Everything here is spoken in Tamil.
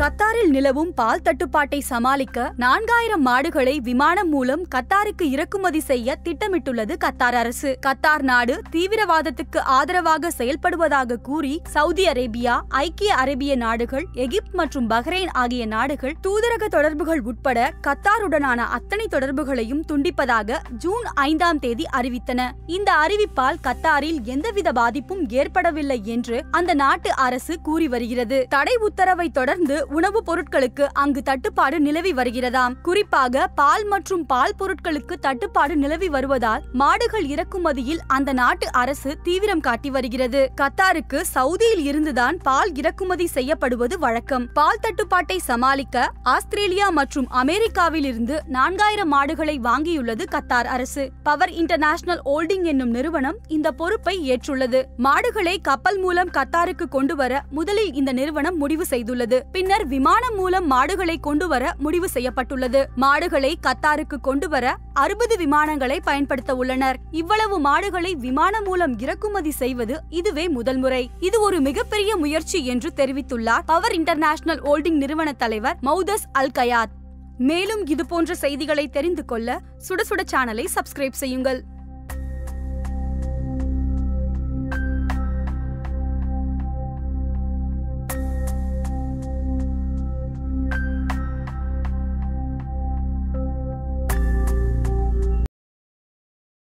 கத்தாரில் நிலவும் பால் தட்டுப்பாட்டை சமாளிக்க நான்காயிரம் மாடுகளை விமானம் மூலம் கத்தாருக்கு இறக்குமதி செய்ய திட்டமிட்டுள்ளது கத்தார் அரசு. கத்தார் நாடு தீவிரவாதத்துக்கு ஆதரவாக செயல்படுவதாக கூறி சவுதி அரேபியா ஐக்கிய அரேபிய நாடுகள் எகிப்து மற்றும் பஹ்ரைன் ஆகிய நாடுகள் தூதரக தொடர்புகள் உட்பட கத்தாருடனான அத்தனை தொடர்புகளையும் துண்டிப்பதாக ஜூன் ஐந்தாம் தேதி அறிவித்தன. இந்த அறிவிப்பால் கத்தாரில் எந்தவித பாதிப்பும் ஏற்படவில்லை என்று அந்த நாட்டு அரசு கூறி வருகிறது. தடை உத்தரவை தொடர்ந்து உணவுப் பொருட்களுக்கு அங்கு தட்டுப்பாடு நிலவி வருகிறதாம். குறிப்பாக பால் மற்றும் பால் பொருட்களுக்கு தட்டுப்பாடு நிலவி வருவதால் மாடுகள் இறக்குமதியில் அந்த நாட்டு அரசு தீவிரம் காட்டி வருகிறது. கத்தாருக்கு சவுதியில் இருந்துதான் பால் இறக்குமதி செய்யப்படுவது வழக்கம். பால் தட்டுப்பாட்டை சமாளிக்க ஆஸ்திரேலியா மற்றும் அமெரிக்காவில் இருந்து நான்காயிரம் மாடுகளை வாங்கியுள்ளது கத்தார் அரசு. பவர் இன்டர்நேஷனல் ஹோல்டிங் என்னும் நிறுவனம் இந்த பொறுப்பை ஏற்றுள்ளது. மாடுகளை கப்பல் மூலம் கத்தாருக்கு கொண்டு வர முதலில் இந்த நிறுவனம் முடிவு செய்துள்ளது. பின்னர் விமானம் மூலம் மாடுகளை கொண்டு வர முடிவு செய்யப்பட்டுள்ளது. மாடுகளை கத்தாருக்கு கொண்டு வர அறுபது விமானங்களை பயன்படுத்த உள்ளனர். இவ்வளவு மாடுகளை விமானம் மூலம் இறக்குமதி செய்வது இதுவே முதல் முறை. இது ஒரு மிகப்பெரிய முயற்சி என்று தெரிவித்துள்ளார் பவர் இன்டர்நேஷனல் ஹோல்டிங் நிறுவன தலைவர் மௌதஸ் அல் கயாத் மேலும் இதுபோன்ற செய்திகளை தெரிந்து கொள்ள சுட சுட சேனலை சப்ஸ்கிரைப் செய்யுங்கள்.